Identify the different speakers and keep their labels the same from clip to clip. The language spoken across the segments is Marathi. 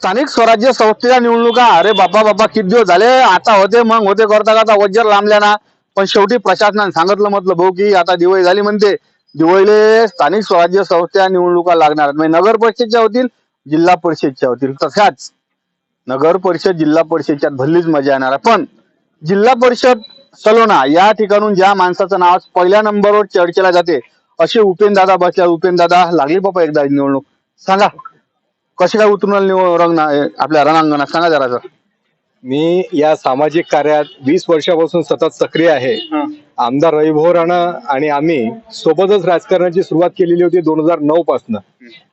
Speaker 1: स्थानिक स्वराज्य संस्थेच्या निवडणुका. अरे बाबा बाबा किती दिवस झाले? आता होते मग होते करता करता वज्जर लांबल्या ना. पण शेवटी प्रशासनाने सांगितलं म्हटलं भाऊ की आता दिवाळी झाली म्हणते. दिवाळीले स्थानिक स्वराज्य संस्था निवडणुका लागणार म्हणजे नगर परिषदच्या होतील जिल्हा परिषदच्या होतील तशाच नगर परिषद जिल्हा परिषदच्या भल्लीच मजा येणार पण जिल्हा परिषद सलोना या ठिकाणून ज्या माणसाचं नाव पहिल्या नंबरवर चर्चेला जाते असे उपेन दादा बसल्या. उपेन दादा लागली बाबा एकदा निवडणूक. सांगा. कशी काय उतरून आली निवड- रंगना आपल्या रणांगणात सांगा जरा सर
Speaker 2: मी या सामाजिक कार्यात वीस वर्षापासून सतत सक्रिय आहे. आमदार रविभाऊ राणा आणि आम्ही सोबतच राजकारणाची सुरुवात केलेली होती दोन हजार नऊ पासन.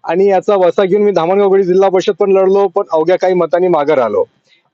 Speaker 2: आणि याचा वसा घेऊन मी धामणगाव जिल्हा परिषद पण लढलो पण अवघ्या काही मतांनी मागे राहिलो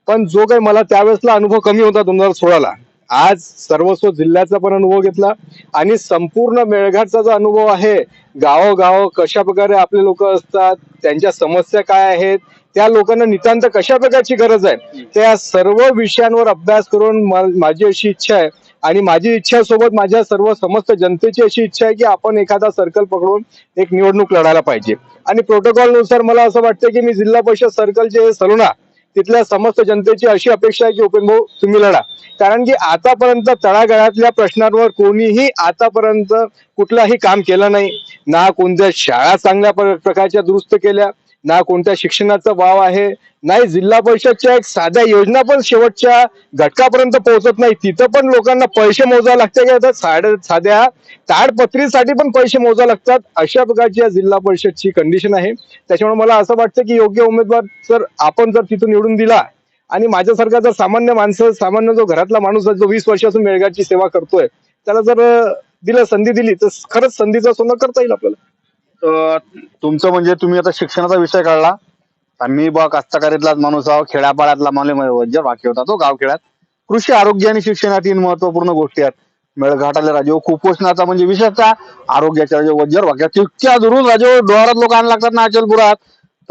Speaker 2: पण जो काही मला त्यावेळेसला अनुभव कमी होता दोन हजार सोळाला आज सर्वस्व जिल्ह्याचा पण अनुभव घेतला आणि संपूर्ण मेळघाटचा जो अनुभव आहे गावोगाव कशा प्रकारे आपले लोक असतात त्यांच्या समस्या काय आहेत त्या लोकांना नितांत कशा प्रकारची गरज आहे त्या सर्व विषयांवर अभ्यास करून मा- माझी अशी इच्छा आहे. आणि माझी इच्छा सोबत माझ्या सर्व समस्त जनतेची अशी इच्छा आहे की आपण एखादा सर्कल पकडून एक निवडणूक लढायला पाहिजे. आणि प्रोटोकॉलनुसार मला असं वाटतं की मी जिल्हा परिषद सर्कलचे सलोना तिथल्या समस्त जनतेची अशी अपेक्षा आहे की उपेन भाऊ तुम्ही लढा. कारण की आतापर्यंत तळागाळातल्या प्रश्नांवर कोणीही आतापर्यंत कुठलाही काम केलं नाही. ना कोणत्या शाळा चांगल्या प्र- प्रकारच्या दुरुस्त केल्या ना कोणत्या शिक्षणाचा वाव आहे नाही जिल्हा परिषदच्या एक साध्या योजना पण शेवटच्या घटकापर्यंत पोहोचत नाही. तिथं पण लोकांना पैसे मोजावे लागते का साध्या ताडपत्रीसाठी पण पैसे मोजावे लागतात. अशा प्रकारची या जिल्हा परिषदची कंडिशन आहे. त्याच्यामुळे मला असं वाटतं की योग्य उमेदवार जर आपण जर तिथून निवडून दिला आणि माझ्यासारखा जर सामान्य माणसं सामान्य जो घरातला माणूस आहे जो वीस वर्षापासून मेळघाटची सेवा करतोय त्याला जर दिलं संधी दिली तर खरंच संधीचा सोनं करता येईल आपल्याला.
Speaker 1: तुमचं म्हणजे तुम्ही आता शिक्षणाचा विषय काढला. आम्ही बा कास्तकारीतलाच माणूस आहो खेड्यापाड्यातला माणूस म्हणजे वज्र वाक्य होता तो गाव खेळात कृषी आरोग्य आणि शिक्षणात तीन महत्त्वपूर्ण गोष्टी आहेत. मेळघाटाला राजे कुपोषणाचा म्हणजे विशेषतः आरोग्याच्या राजे वज्र वाक्य तितक्या दुरून राजे डोहारात लोक आणायला लागतात ना अचलपुरात.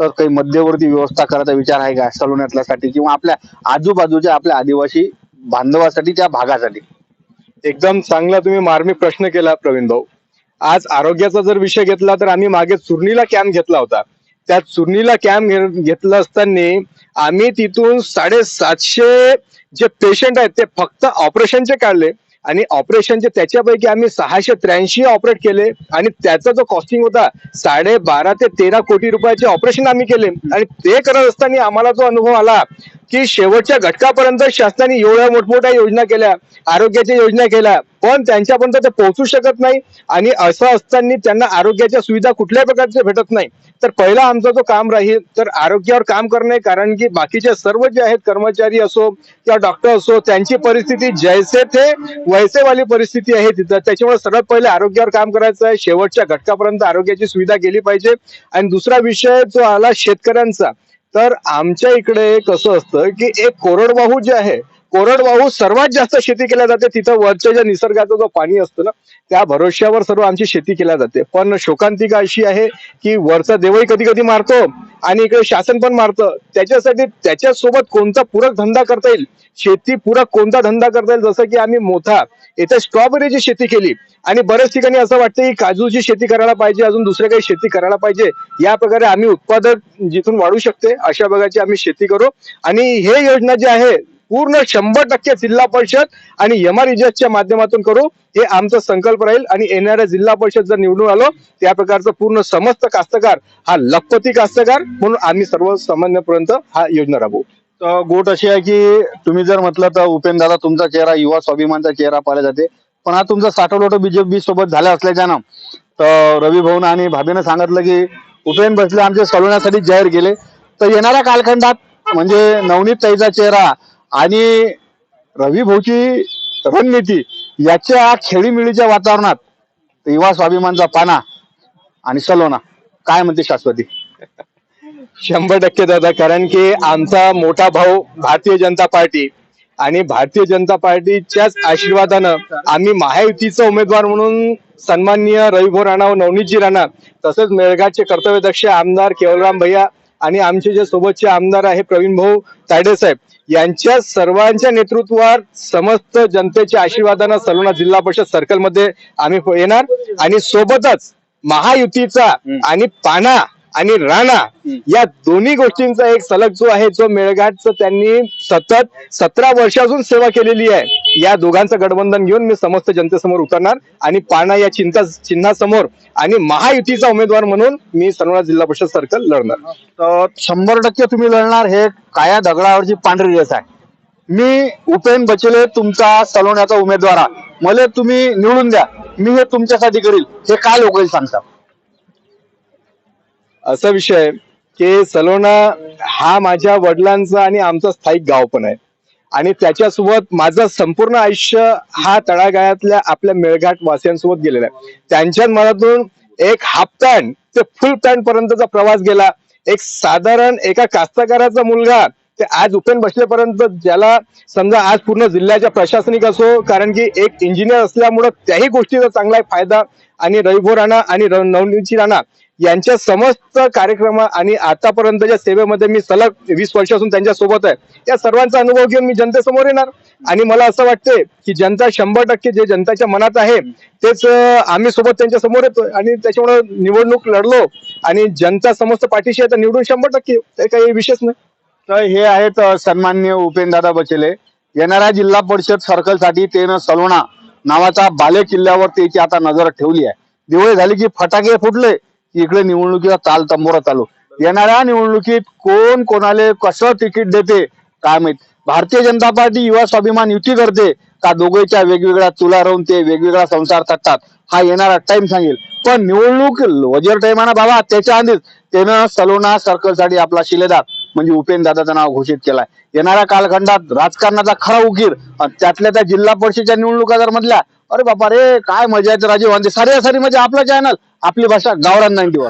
Speaker 1: तर काही मध्यवर्ती व्यवस्था करायचा विचार आहे का? सलोन्यातल्यासाठी किंवा आपल्या आजूबाजूच्या आपल्या आदिवासी बांधवासाठी त्या भागासाठी.
Speaker 2: एकदम चांगला तुम्ही मार्मिक प्रश्न केला प्रवीण भाऊ आज आरोग्याचा जर विषय घेतला तर आम्ही मागे चुरणीला कॅम्प घेतला होता. त्या चुरणीला कॅम्प घेतला असताना आम्ही तिथून साडेसातशे जे पेशंट आहेत ते फक्त ऑपरेशनचे काढले. आणि ऑपरेशनचे त्याच्यापैकी आम्ही सहाशे त्र्याऐंशी ऑपरेट केले आणि त्याचा जो कॉस्टिंग होता साडे बारा ते तेरा कोटी रुपयाचे ऑपरेशन आम्ही केले. आणि ते करत असताना आम्हाला जो अनुभव आला की शेवटच्या घटकापर्यंत शासनाने एवढ्या मोठमोठ्या योजना केल्या आरोग्याच्या योजना केल्या पण त्यांच्यापर्यंत ते पोहोचू शकत नाही आणि असं असताना त्यांना आरोग्याच्या सुविधा कुठल्याही प्रकारच्या भेटत नाही. तर पहिला आमचा जो काम राहील तर आरोग्यावर काम करणे कारण की बाकीचे सर्व जे आहेत कर्मचारी असो किंवा डॉक्टर असो त्यांची परिस्थिती जैसे ते वैसे वाली परिस्थिती आहे तिथं. त्याच्यामुळे सर्वात पहिले आरोग्यावर काम करायचं आहे. शेवटच्या घटकापर्यंत आरोग्याची सुविधा गेली पाहिजे. आणि दुसरा विषय जो आला शेतकऱ्यांचा. तर आमच्या इकडे कसं असतं की एक कोरडवाहू जे आहे कोरडवाहू सर्वात जास्त शेती केल्या जाते तिथं वरच्या ज्या निसर्गाचं जो पाणी असतं ना त्या भरोश्यावर सर्व आमची शेती केल्या जाते. पण शोकांतिका अशी आहे की वरचा देवही कधी कधी मारतो आणि इकडे शासन पण मारतं. त्याच्यासाठी त्याच्यासोबत कोणता पूरक धंदा करता येईल? शेती पूरक कोणता धंदा करता येईल? जसं की आम्ही मोठा इथे स्ट्रॉबेरीची शेती केली. आणि बऱ्याच ठिकाणी असं वाटतं की काजूची शेती करायला पाहिजे अजून दुसऱ्या काही शेती करायला पाहिजे या प्रकारे आम्ही उत्पादन जिथून वाढू शकते अशा प्रकारची आम्ही शेती करू. आणि हे योजना जी आहे पूर्ण शंभर टक्के जिल्हा परिषद आणि एम आर च्या माध्यमातून करू. हे आमचा संकल्प राहील आणि येणाऱ्या जिल्हा परिषद जर निवडून आलो त्या प्रकारचं पूर्ण समस्त कास्तकार हा लखपती कास्तकार म्हणून आम्ही सर्वसामान्यपर्यंत हा योजना राबवू.
Speaker 1: गोट अशी आहे की तुम्ही जर म्हटलं तर उपेन दादा तुमचा चेहरा युवा स्वाभिमानचा चेहरा पाहिला जाते. पण हा तुमचा साठवलोटो बीजेपी सोबत झाला असल्याच्यानं तर रवी भाऊन आणि भाभीनं सांगितलं की उपेन बसले आमचे सलवण्यासाठी जाहीर केले. तर येणाऱ्या कालखंडात म्हणजे नवनीत ताईचा चेहरा आणि रवी भाऊची रणनीती याच्या खेळीमिळीच्या वातावरणात युवा स्वाभिमानचा पाना आणि सलोना. काय म्हणते शाश्वती?
Speaker 2: शंभर टक्के दादा कारण की आमचा मोठा भाऊ भारतीय जनता पार्टी आणि भारतीय जनता पार्टीच्याच आशीर्वादानं आम्ही महायुतीचा उमेदवार म्हणून सन्माननीय रविभाऊ राणा व नवनीतजी राणा तसेच मेळघाटचे कर्तव्यदक्ष आमदार केवलराम भैया आणि आमचे जे सोबतचे आमदार आहे प्रवीण भाऊ तायडे साहेब यांच्या सर्वांच्या नेतृत्वात समस्त जनतेच्या आशीर्वादानं सलोना जिल्हा परिषद सर्कलमध्ये आम्ही येणार. आणि सोबतच महायुतीचा आणि पाना आणि राणा या दोन्ही गोष्टींचा एक सलग जो आहे जो मेळघाटचं त्यांनी सतत सतरा वर्षापासून सेवा केलेली आहे. या दोघांचं गठबंधन घेऊन मी समस्त जनतेसमोर उतरणार आणि पाना या चिंता चिन्हासमोर आणि महायुतीचा उमेदवार म्हणून मी सनोरा जिल्हा परिषद सर्कल लढणार.
Speaker 1: शंभर टक्के तुम्ही लढणार हे काया दगडावरची पांढरी रेस आहे. मी उपेन बचेले तुमचा सलोण्याचा उमेदवार आहे. मला तुम्ही निवडून द्या. मी हे तुमच्यासाठी करील. हे काय लोक सांगतात?
Speaker 2: असा विषय आहे की सलोना हा माझ्या वडिलांचा आणि आमचा स्थायिक गाव पण आहे. आणि त्याच्यासोबत माझं संपूर्ण आयुष्य हा तळागाळातल्या आपल्या मेळघाट वासियांसोबत गेलेला आहे. त्यांच्या मनातून एक हाफ पॅन्ट ते फुल पॅन्ट पर्यंतचा प्रवास गेला. एक साधारण एका कास्तकाराचा मुलगा ते आज उपेन बसलेपर्यंत ज्याला समजा आज पूर्ण जिल्ह्याच्या प्रशासनिक असो कारण की एक इंजिनियर असल्यामुळं त्याही गोष्टीचा चांगला फायदा आणि रविभो राणा आणि नवनीची राणा यांच्या समस्त कार्यक्रम आणि आतापर्यंतच्या सेवेमध्ये मी सलग वीस वर्षापासून त्यांच्यासोबत आहे या सर्वांचा अनुभव घेऊन मी जनतेसमोर येणार. आणि मला असं वाटतंय की जनता शंभर टक्के जे जनताच्या मनात आहे तेच आम्ही सोबत त्यांच्यासमोर येतोय आणि त्याच्यामुळे निवडणूक लढलो आणि जनता समस्त पाठीशी आहे तर निवडून शंभर टक्के. काही विशेष नाही.
Speaker 1: तर हे आहेत सन्मान्य उपेंद्रदा बचेले. येणाऱ्या जिल्हा परिषद सर्कलसाठी ते सलोणा नावाचा बाले किल्ल्यावर त्याची आता नजर ठेवली आहे. दिवाळी झाली की फटाके फुटले इकडे निवडणुकीचा ताल तंबोरा चालू येणाऱ्या निवडणुकीत कोण कोणाले कसं तिकीट देते काय माहीत? भारतीय जनता पार्टी युवा स्वाभिमान युती करते का दोघेच्या वेगवेगळ्या चुला राहून ते वेगवेगळा संसार करतात हा येणारा टाइम सांगेल. पण निवडणूक वजर टाइमाना बाबा त्याच्या आधीच. त्यानं सलोना सर्कलसाठी आपला शिलेदार. म्हणजे उपेन दादाचं नाव घोषित केलाय. येणाऱ्या कालखंडात राजकारणाचा खरा उकीर आणि त्यातल्या त्या जिल्हा परिषदच्या निवडणुका जर मधल्या अरे बापा रे काय मजा येते राजीव गांधी. सारी सारी म्हणजे आपलं चॅनल आपली भाषा गावरान नाईन्टीवर.